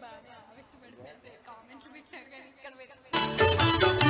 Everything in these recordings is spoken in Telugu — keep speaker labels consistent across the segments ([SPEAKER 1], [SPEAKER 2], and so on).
[SPEAKER 1] బాగా ఆవేశపడిపోయి కామెంట్లు పెట్టారు కానీ ఇక్కడ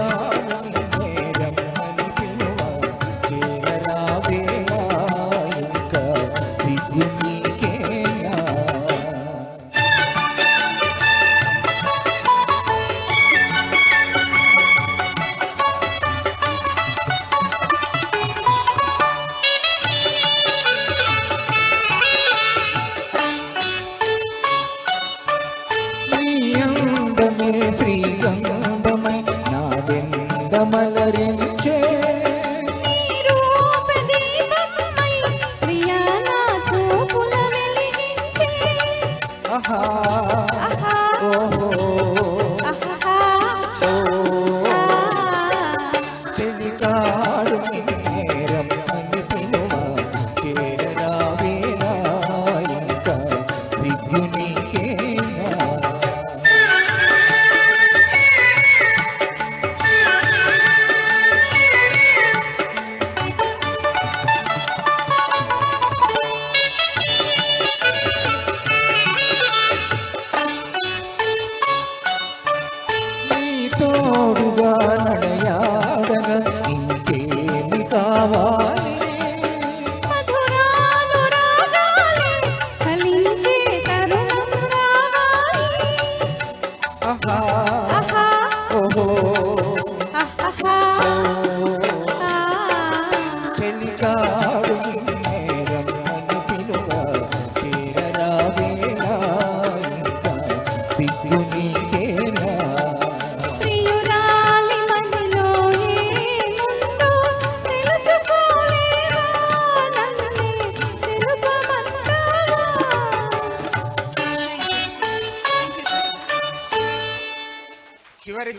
[SPEAKER 2] దుర్గా నడయాడన ఇంకేమి కావాలి